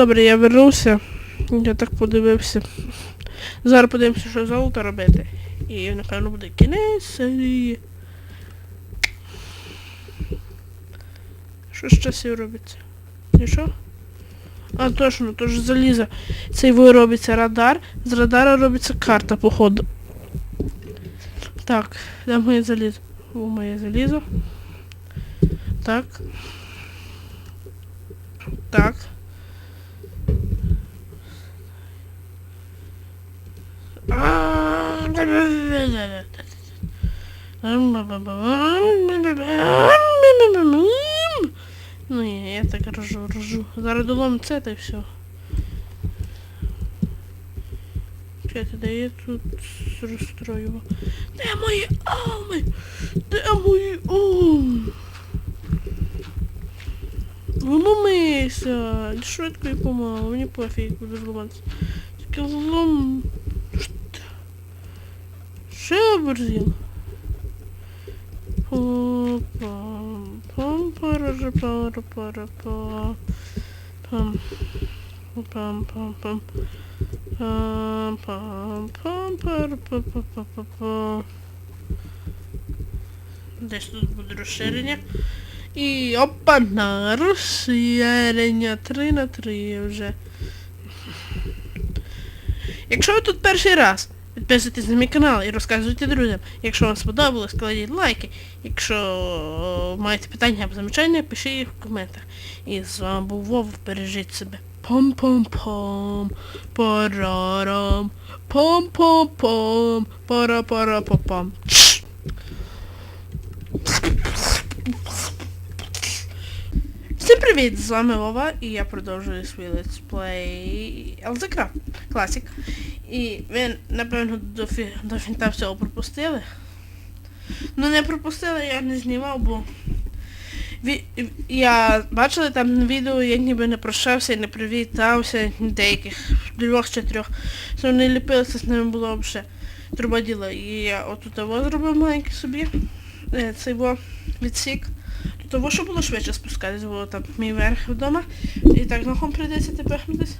Добре, я вернувся. Я так подивився. Зараз подивимося, що золото робити. І напевно буде кінець серії. Що з часів робиться? Що? А точно, то ж залізо. Цей робиться радар. З радара робиться карта, походу. Так, де моє залізо? О, моє залізо. Так. Так. Ну ні, я так рожу, рожу. Зараз долом це та й все. Чекайте, де я тут розстрою? Де мої алми? Де мої алми? Вломися! Швидко і помало, мені пофіг буде зламатися. Тільки влом ще оборзів. Пам-пам-пам. Пам-пам-пам-пам-пам-пам-пам-пам. Десь тут буде розширення. І опа на розширення 3 на 3 вже. Якщо ви тут перший раз підписуйтесь на мій канал і розказуйте друзям. Якщо вам сподобалось, кладіть лайки. Якщо маєте питання або замечання, пишіть їх в коментах. І з вами був Вов, бережіть себе. Пом-пом-пом, парарам, пом-пом-пом, пара-пара-па-пам. Привіт! З вами Вова і я продовжую свій летсплей LZCraft Classic. І ви, напевно, до, фі... до фінта всього пропустили. Ну не пропустили, я не знімав, бо Ві... я бачили там відео, я ніби не прощався і не привітався деяких двох чи трьох. Що вони ліпилися, з ними було вже труба діла. І я отут того зробив маленький собі. Е, Цей во відсік. Того, що було швидше спускатись, було там мій верх вдома. І так ногом прийдеться тепер хнутись.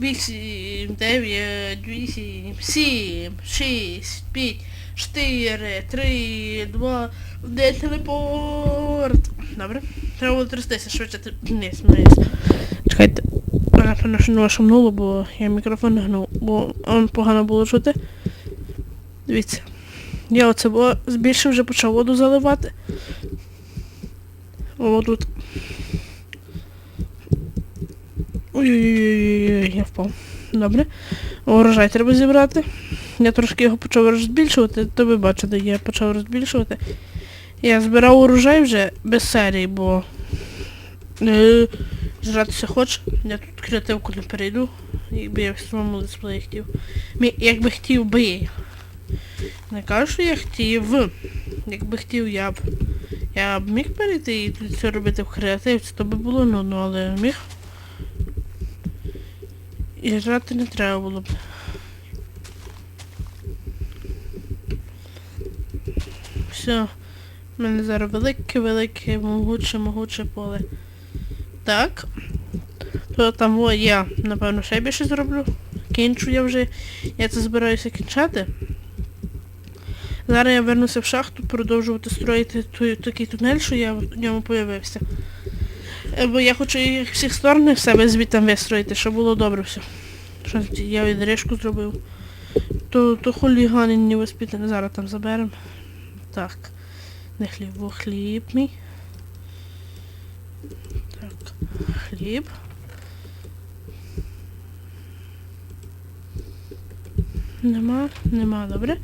8, 9, 8, 7, 6, 5, 4, 3, 2, 1, телепорт. Добре. Треба було трястися швидше. ти- Ні, сміюсь. Чекайте. Напевно, що не шумнуло, бо я мікрофон не гнув, бо погано було чути. Дивіться. Я оце було збільшив, вже почав воду заливати. Тут. Ой-ой-ой, я впав. Добре. Урожай треба зібрати. Я трошки його почав розбільшувати, то ви бачите, я почав розбільшувати. Я збирав урожай вже без серії, бо е, хочу. Я тут креативку не перейду. Якби я в самому летсплеї хотів. Якби хотів би. Не кажу, що я хотів. Якби хотів, я б. Я б міг перейти і тут це робити в креативці, то би було нудно, але міг. І грати не треба було б. Все. У мене зараз велике-велике, могуче, могуче поле. Так. То там о, я, напевно, ще більше зроблю. Кінчу я вже. Я це збираюся кінчати. Зараз я вернуся в шахту, продовжувати строїти той, такий тунель, що я в ньому появився. Е, Бо я хочу їх всіх сторон в себе звідти вистроїти, щоб було добре все. Що я відрижку зробив. То, то хуліганин не воспитаний. Зараз там заберемо. Так. Не хліб, бо хліб мій. Так. Хліб. Нема, нема, добре.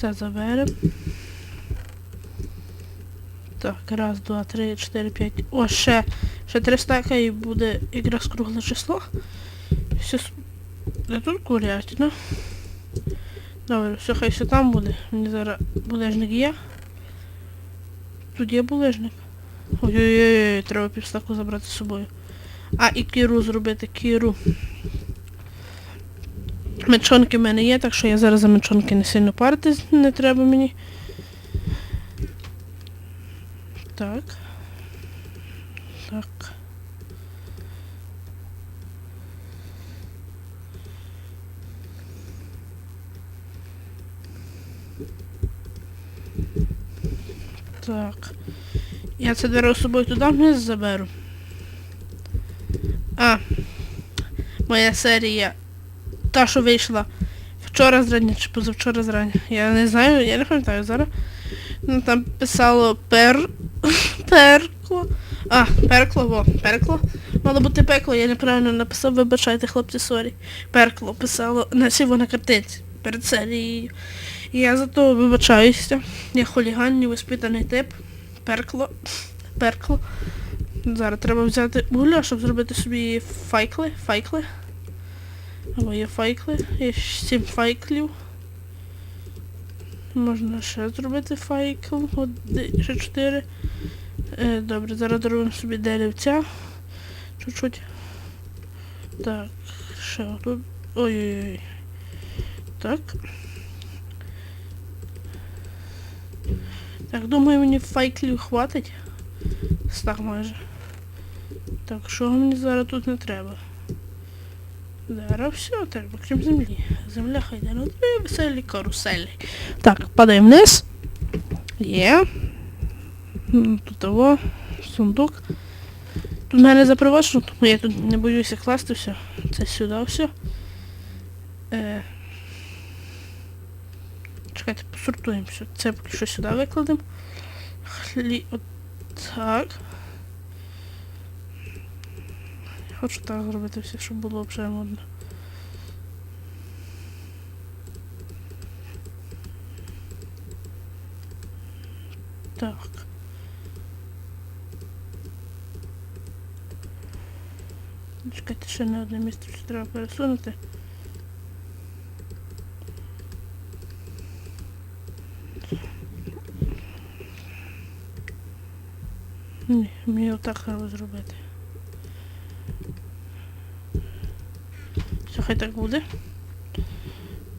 Це заберемо. Так, раз, два, три, чотири, п'ять. О, ще. Ще три стака і буде якраз кругле число. Все. Де тут курятина? Добре, все, хай все там буде. Мені зараз булежник є. Тут є булежник. Ой-ой-ой, треба півстаку забрати з собою. А, і кіру зробити, кіру. Мечонки в мене є, так що я зараз за мечонки не сильно паритись не треба мені. Так. Так. Так. Я це беру з собою туди вниз заберу. А, моя серія та, що вийшла вчора зрання чи позавчора зрання. Я не знаю, я не пам'ятаю зараз. Ну там писало пер. Перкло. А, перкло, во, перкло. Мало бути пекло, я неправильно написав, вибачайте, хлопці, сорі. Перкло писало на на картинці перед серією. І я за то вибачаюся. Я хуліган, невоспитаний тип. Перкло. Перкло. Зараз треба взяти угля, щоб зробити собі файкли. Файкли. Або є файкли. Є 7 файклів. Можна ще зробити файкл. От ще 4. Е, добре, зараз зробимо собі деревця. Чуть-чуть. Так, ще отут. Ой-ой-ой. Так. Так, думаю, мені файклів хватить. Так майже. Так, що мені зараз тут не треба? Зараз все треба, крім землі. Земля хай. Ну дві веселі каруселі. Так, падаємо вниз. Є. Тут того. Сундук. Тут мене запривачено, тому я тут не боюся класти все. Це сюди все. Е... Чекайте, посортуємо все. Це поки що сюди викладемо. Хлі... От так. Хочу так зробити все, щоб було вже модно. Так. Чекайте, ще не одне місце що треба пересунути. Ні, мені отак треба зробити. Все, хай так буде.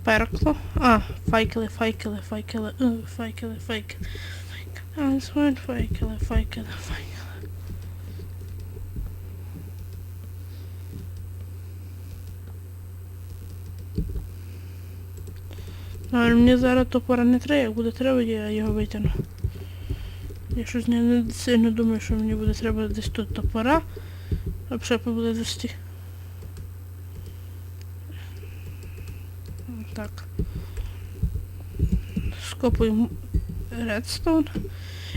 Перкло. А, файкели, файкели, файкели, файкели, файкели. Fine, файкели, файкели, файкели. Але мені зараз топора не треба, як буде треба, я його витягну. Я щось не, сильно думаю, що мені буде треба десь тут топора. А ще поблизості. Так. Скопуємо редстоун.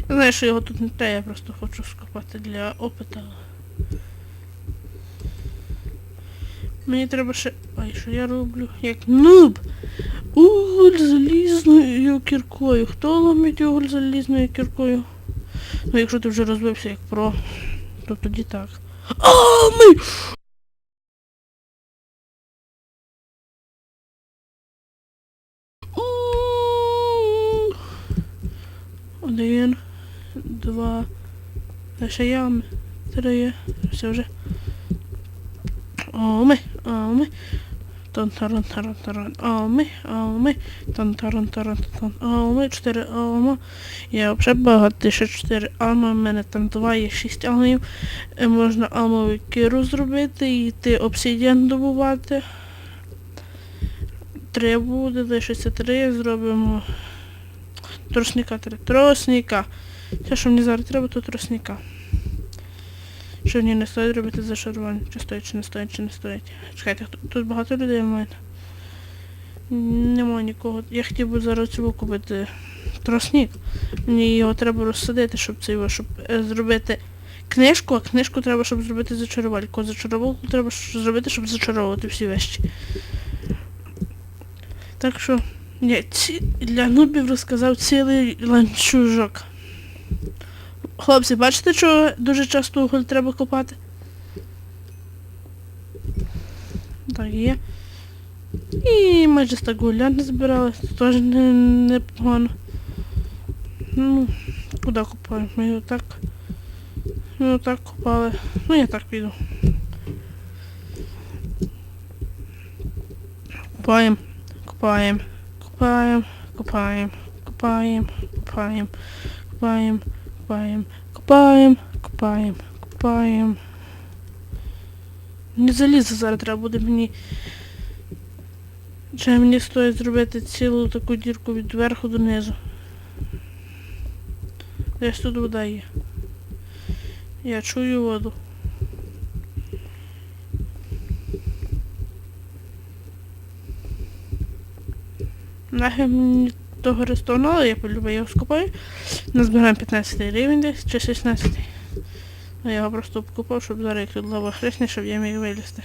Я знаю, що його тут не треба, я просто хочу скопати для опита. Мені треба ще... Ай, що я роблю? Як нуб! Уголь залізною кіркою. Хто ломить уголь залізною кіркою? Ну, якщо ти вже розбився як про, то тоді так. А, ми! У! Один, два, ще ями, три, все вже. Оми, оми. Тон таран таран оми, оми, тон таран тон оми, чотири ома. Я взагалі багато, ще чотири алма, в мене там два є шість алмів. Е, Можна алмову кіру зробити йти обсидіан добувати. Три буде, лишиться три, зробимо тросника три. Тросника. Все, що мені зараз треба, то тросника. Що мені не стоїть робити зашарування? Чи стоїть, чи не стоїть, чи не стоїть. Чекайте, тут багато людей в мене. Нема нікого. Я хотів би зараз цього купити тросник. Мені його треба розсадити, щоб це його, щоб е, зробити книжку, а книжку треба, щоб зробити зачарувальку. Зачарувальку треба зробити, щоб зачаровувати всі вещі. Так що я ці, для нубів розказав цілий ланцюжок. Хлопці, бачите, що дуже часто уголь треба копати? Так, є. І майже так гуля не збирали, теж не, непогано. Ну, куди копаємо? Ми його так. Ми його так копали. Ну я так піду. Копаємо, копаємо, копаємо, копаємо, копаємо, копаємо, копаємо, копаємо, копаємо, копаємо, копаємо. Не залізо зараз треба буде мені Чи мені стоїть зробити цілу таку дірку від верху до низу? Десь тут вода є. Я чую воду. Нахер мені того ресторану, я полюбив його скупаю. Назбираємо 15 рівень десь чи 16. Я його просто обкупав, щоб зараз як тут лава щоб я міг вилізти.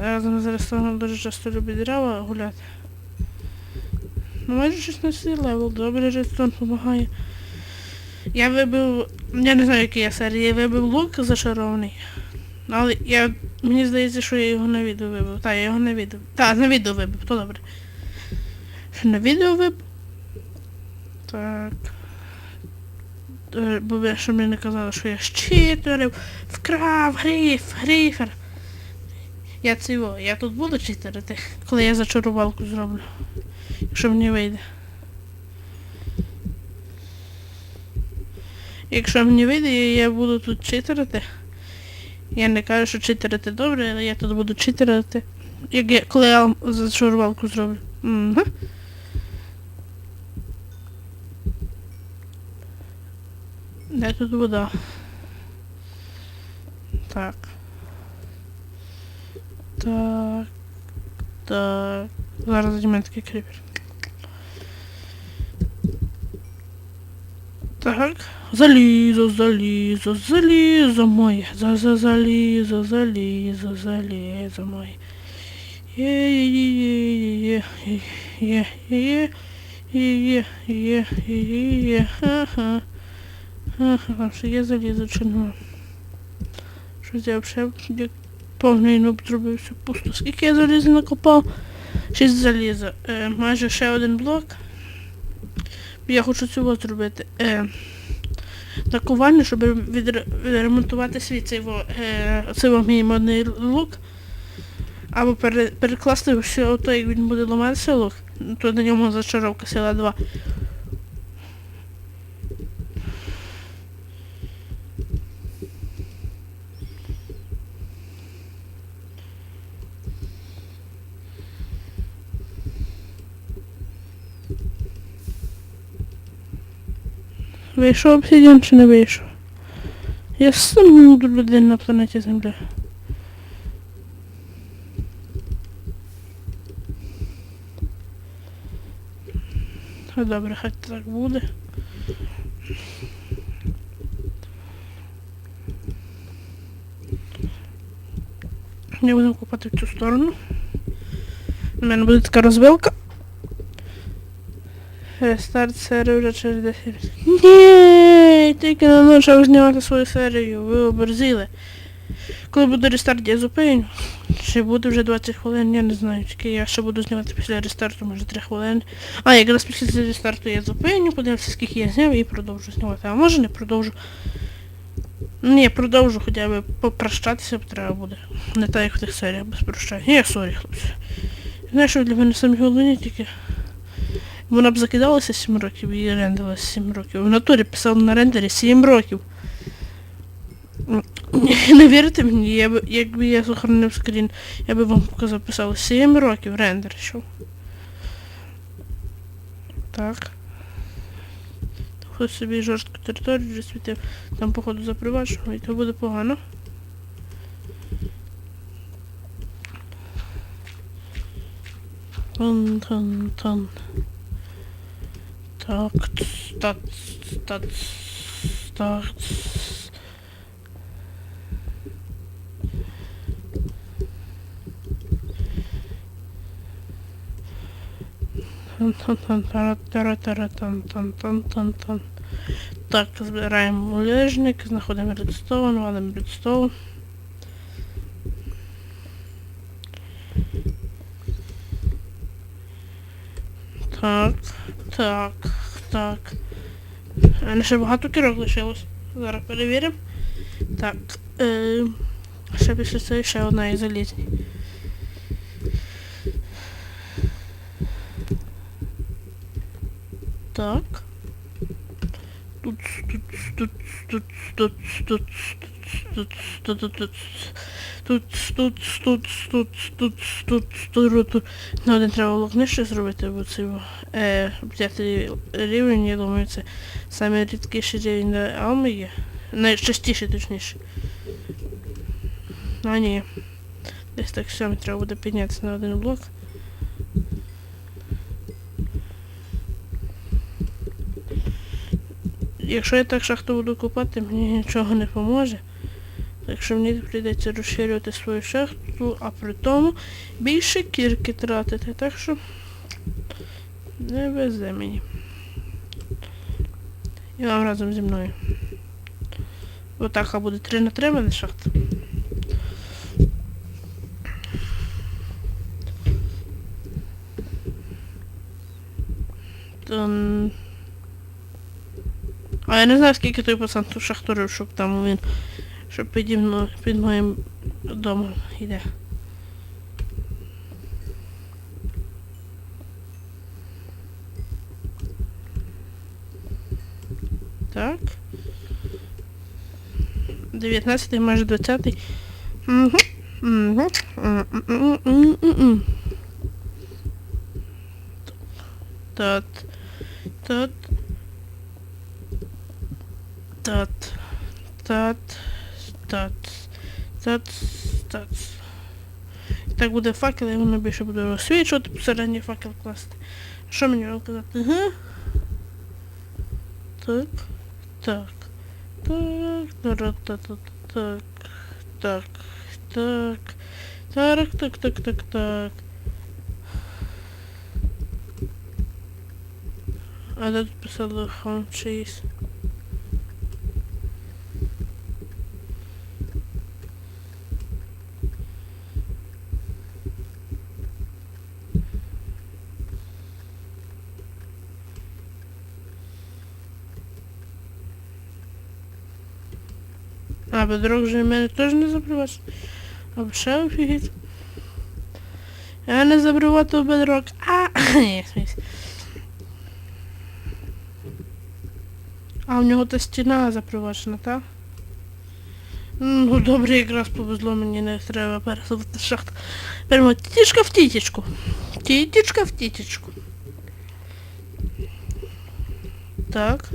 Разом з рестораном дуже часто люблю дерева гуляти. Ну майже 16 левел, добре ресторан допомагає. Я вибив, я не знаю, який я серії, я вибив лук зашарований. Але я, мені здається, що я його на відео вибив. Так, я його на відео. Так, на відео вибив, то добре. На відео вибив? Так. Е, Бо ви що мені не казали, що я щитерив, вкрав, гриф, грифер. Я цього, я тут буду читерити, коли я зачарувалку зроблю. Якщо мені вийде. Якщо мені вийде, я- я буду тут читерити. Я не кажу, що читерити добре, але я тут буду читерити. Як я, коли я зачарувалку зроблю. Угу. Де тут вода? Так. Так. Так. Зараз візьмемо такий кріпер. Так. Залізо, залізо, залізо моє. За за залізо, залізо, залізо моє. Є-є-є-є-є. Є-є-є-є-є-є-є. Ха-ха. Ага, ще є залізо чи нема. Щось я взагалі повний нуб зробився пусто. Скільки я заліза накопав? Шість заліза. Е, майже ще один блок. Я хочу цього зробити. Е, Накувальню, щоб відре- відремонтувати свій цей, е, цей мій модний лук. Або пере, перекласти все ото, як він буде ламатися лук, то на ньому зачаровка сила 2. Вийшов обсидіан чи не вийшов? Я сам до людини на планеті Земля. Ну добре, хай так буде. Я буду купати в цю сторону. У мене буде така розвилка. Рестарт серії вже через 10 років. Ні, тільки не почав знімати свою серію, ви оберзили. Коли буде рестарт, я зупиню. Чи буде вже 20 хвилин, я не знаю. Тільки я ще буду знімати після рестарту, може 3 хвилини. А, якраз після рестарту я зупиню, подивлюся, скільки я зняв і продовжу знімати. А може не продовжу. Ні, продовжу хоча б попрощатися б треба буде. Не так, як в тих серіях без прощання. Ні, сорі, хлопці. Знаєш, що для мене самі головні тільки. Вона б закидалася 7 років і рендилася 7 років. В натурі писав на рендері 7 років. Не вірите мені, я б, якби я сохранив скрін, я би вам показав, писав 7 років рендер йшов. Так. Хтось собі жорстку територію вже світив. Там походу запривачував, і то буде погано. Тан. Так, так, так, так. Так, збираємо улежник, знаходимо редстоун, валимо редстоун. Так, так, так. У мене ще багато кірок лишилось. Зараз перевіримо. Так. Е, ще після цього ще одна із залізні. Так. Тут, тут, тут, тут, тут, тут, тут. тут, тут, тут, тут, тут, тут, тут, тут, тут, тут, тут, тут. На один треба було зробити, бо це е, п'ятий рівень, я думаю, це саме рідкіший рівень де Алми є. Найчастіше, точніше. А ні. Десь так сьомий треба буде піднятися на один блок. Якщо я так шахту буду купати, мені нічого не поможе. Так що мені прийдеться розширювати свою шахту, а при тому більше кірки тратити. Так що не везе мені. І вам разом зі мною. Отака буде 3 на 3 мене шахта. А я не знаю, скільки той пацан ту шахту рив, щоб там він, щоб піді мною, під моїм домом йде. Так. 19 майже 20. Угу. Угу. Угу. Тот. Тот. Тот. Тот. Буде факел, і воно більше буде розсвічувати, посередній факел класти. Що мені розказати? Ага. Так. Так. Так. Так. Так. Так. Так. Так. Так. Так. Так. Так. А тут писало home cheese? А, бедрок же мене теж не забриваєш. А ще офігеть. Я не забривати бедрок. А. А в нього та стіна запривачена, так? Ну, добре, якраз повезло, мені не треба пересувати шахту. Беремо тітічка в тітічку. Тітічка в тітічку. Так.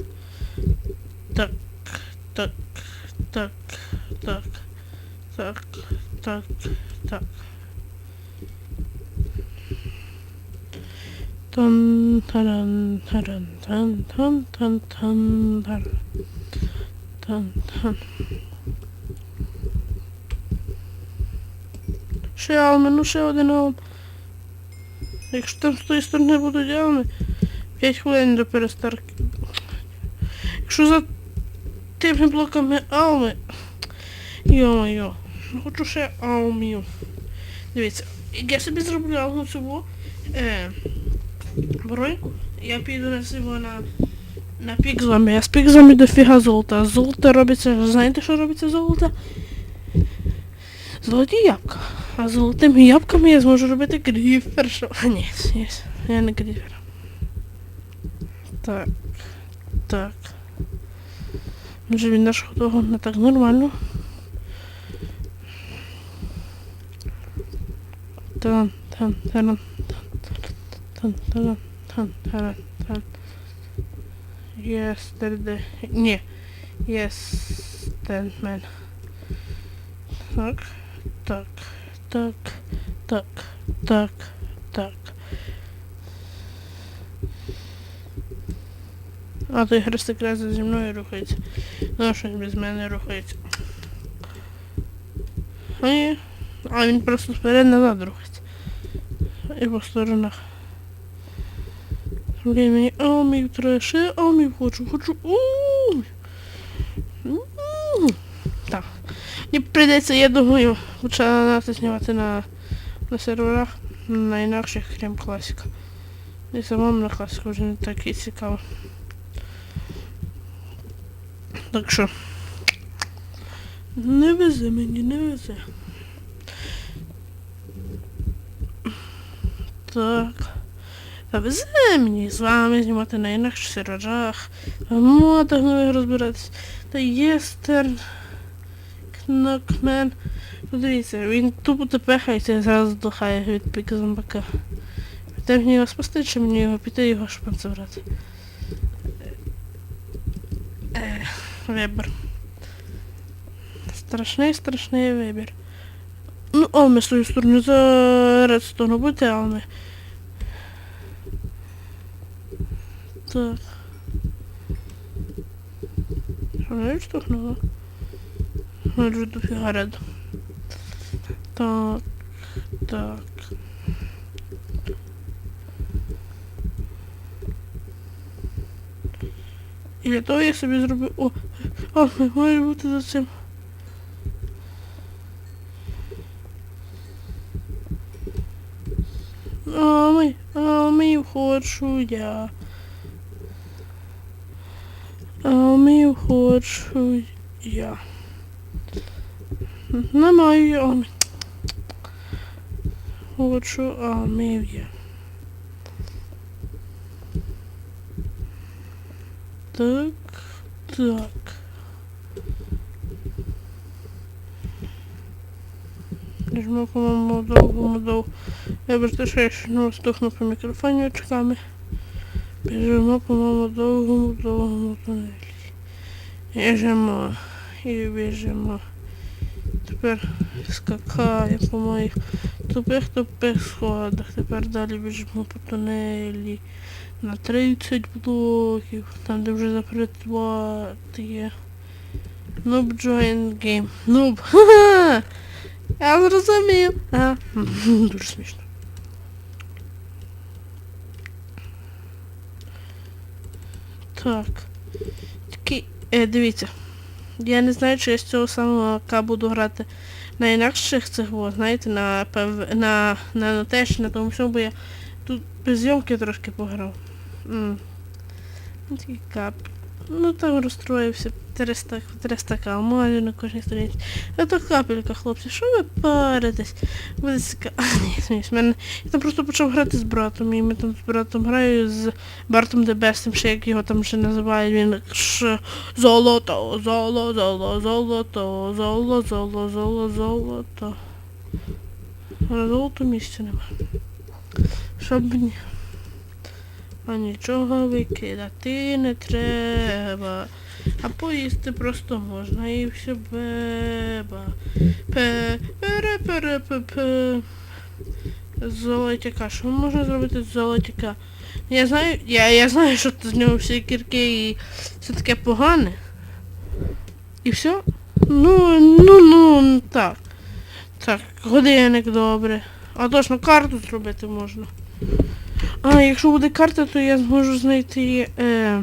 Так. tak tak tak tak. Tan taran taran tan tan tan tan tan tan tan. Ще ялме, ну ще один алм. Якщо там з тої сторони будуть ялми, 5 хвилин до перестарки. Якщо за тими блоками алми... Йо-моє. Ну, Хочу ще алмів. Дивіться, як я собі зроблю алму цього. Е, бройку, я піду на себе на, на пік. Я з пік дофіга золота. Золото робиться, знаєте, що робиться золото? Золоті ябка. А золотими ябками я зможу робити гріфер. Що? А, ні, ні, я не гріфер. Так. Так. Може він нашого того не так нормально. Тан, тан, тан, тан, тан, тан, тан, тан. Yesterday. Ні. Yesterday. Так. Так. Так. Так. Так. Так. А той хрестик зі мною рухається. Ну, щось без мене рухається. А він просто вперед назад рухається. І по сторонах. Алмів треба ще алмів хочу, хочу. Так. Мені прийдеться, я думаю, починати знімати на, на серверах на інакших, крім класіка. І самому на класику вже не так і цікаво. Так що. Не везе мені, не везе. Так. Та везе мені з вами знімати на інакших серверах, в модах нових розбиратись. Та єстерн. Нокмен. Подивіться, він тупо тепехається і зразу здохає від піка зомбака. Та мені його спасти, чи мені його піти його шпанцеврати? Е, вибір. Страшний, страшний вибір. Ну, Алми в свою сторону за редстону, будьте Алми. Так. Що не відштовхнуло? Ну, вже дофіга реду. Так. Так. І для того я собі зробив... О! О, має бути за цим. А ми, а ми хочу я. А ми хочу я. Не маю, ами. Хочу а ами я. Так, так. Нажму, по-моєму, довгому довго. Вибачте, що я не стухну по мікрофоні очками. Біжимо, по-моєму, довгому, довгому тунелі. Біжимо. І біжимо. Тепер скакає по моїх тупих тупих сходах. Тепер далі біжимо по тунелі. На 30 блоків. Там де вже запрацювати є. Noob join game. Noob. Ха-ха! Я зрозумів. Ага. Дуже смішно. Так. Такий, е, дивіться. Я не знаю, чи я з цього самого АК буду грати на інакших цих, во, знаєте, на ПВ, на, на, на теж, на тому всьому, бо я тут без зйомки трошки пограв. Такий кап. Ну там розстроївся 300, 300 калмалів на кожній сторінці. А то капелька, хлопці, що ви паритесь? Буде цікаво. А, ні, сміюсь, мене. Я там просто почав грати з братом, і ми там з братом граю з Бартом Дебестом, ще як його там ще називають, він ж золото, золо, золо, золото, золо, золо, золо, золото. На золото місця нема. Щоб ні. А нічого викидати не треба. А поїсти просто можна і все беба. Пе, пере, пере, пе, пе. Золотяка. Що можна зробити з золотяка? Я знаю, я, я знаю, що з нього всі кірки і все таке погане. І все? Ну, ну, ну, так. Так, годинник добре. А точно карту зробити можна. А, якщо буде карта, то я зможу знайти е,